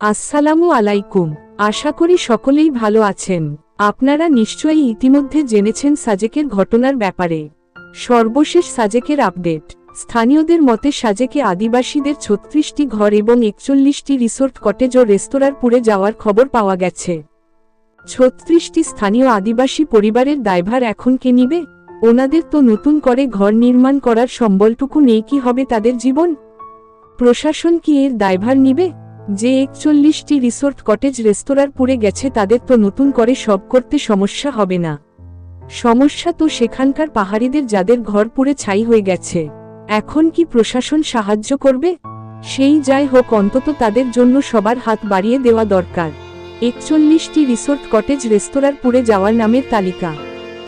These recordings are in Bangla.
আসসালামু আলাইকুম। আশা করি সকলেই ভালো আছেন। আপনারা নিশ্চয়ই ইতিমধ্যে জেনেছেন সাজেকের ঘটনার ব্যাপারে। সর্বশেষ সাজেকের আপডেট। স্থানীয়দের মতে সাজেকে আদিবাসীদের ছত্রিশটি ঘর এবং একচল্লিশটি রিসোর্ট কটেজ ও রেস্তোরাঁর পুড়ে যাওয়ার খবর পাওয়া গেছে। ছত্রিশটি স্থানীয় আদিবাসী পরিবারের দায়ভার এখন কে নিবে? ওনাদের তো নতুন করে ঘর নির্মাণ করার সম্বলটুকু নেই, কি হবে তাদের জীবন? প্রশাসন কি এর দায়ভার নিবে? যে একচল্লিশটি রিসোর্ট কটেজ রেস্তোরাঁর পুড়ে গেছে তাদের তো নতুন করে সব করতে সমস্যা হবে না। সমস্যা তো সেখানকার পাহাড়িদের যাদের ঘর পুড়ে ছাই হয়ে গেছে। এখন কি প্রশাসন সাহায্য করবে? সেই যাই হোক, অন্তত তাদের জন্য সবার হাত বাড়িয়ে দেওয়া দরকার। একচল্লিশটি রিসোর্ট কটেজ রেস্তোরাঁর পুড়ে যাওয়ার নামের তালিকা।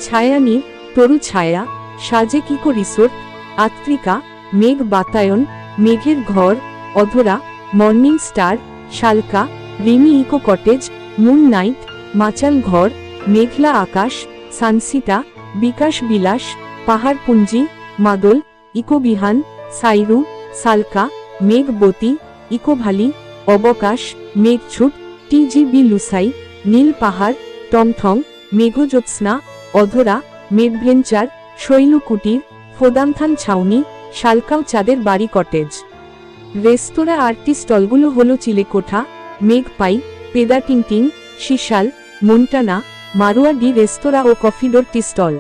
ছায়ানীর তরু ছায়া সাজেক ইকো রিসোর্ট, আত্রিকা, মেঘ বাতায়ন, মেঘের ঘর, Adhara morning star, Shalka, Rimi eco cottage, moon night, মাচাল ঘর, মেঘলা আকাশ, সানসিটা, বিকাশ বিলাস পাহাড়পুঞ্জি মাদল ইকোবিহান সাইরু, সালকা মেঘবতী ইকোভালি অবকাশ, মেঘছুট, টিজিবি লুসাই, নীল পাহাড় টমঠং মেঘজ্যোৎস্না, অধরা, মেঘভেঞ্চার, শৈলকুটির, ফোদামথান ছাউনি, শালকাও চাঁদের বাড়ি কটেজ। রেস্তোরাঁ আটটি স্টলগুলো হলো চিলেকোঠা, মেঘপাই, পেদাটিংটিং, শিশাল, মন্টানা মারুয়াডি রেস্তোরাঁ ও কফিডোর টি স্টল।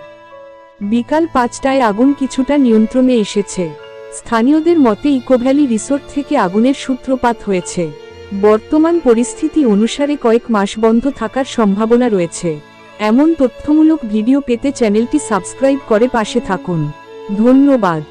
বিকাল পাঁচটায় আগুন কিছুটা নিয়ন্ত্রণে এসেছে। স্থানীয়দের মতে ইকোভ্যালি রিসোর্ট থেকে আগুনের সূত্রপাত হয়েছে। বর্তমান পরিস্থিতি অনুসারে কয়েক মাস বন্ধ থাকার সম্ভাবনা রয়েছে। এমন তথ্যমূলক ভিডিও পেতে চ্যানেলটি সাবস্ক্রাইব করে পাশে থাকুন। ধন্যবাদ।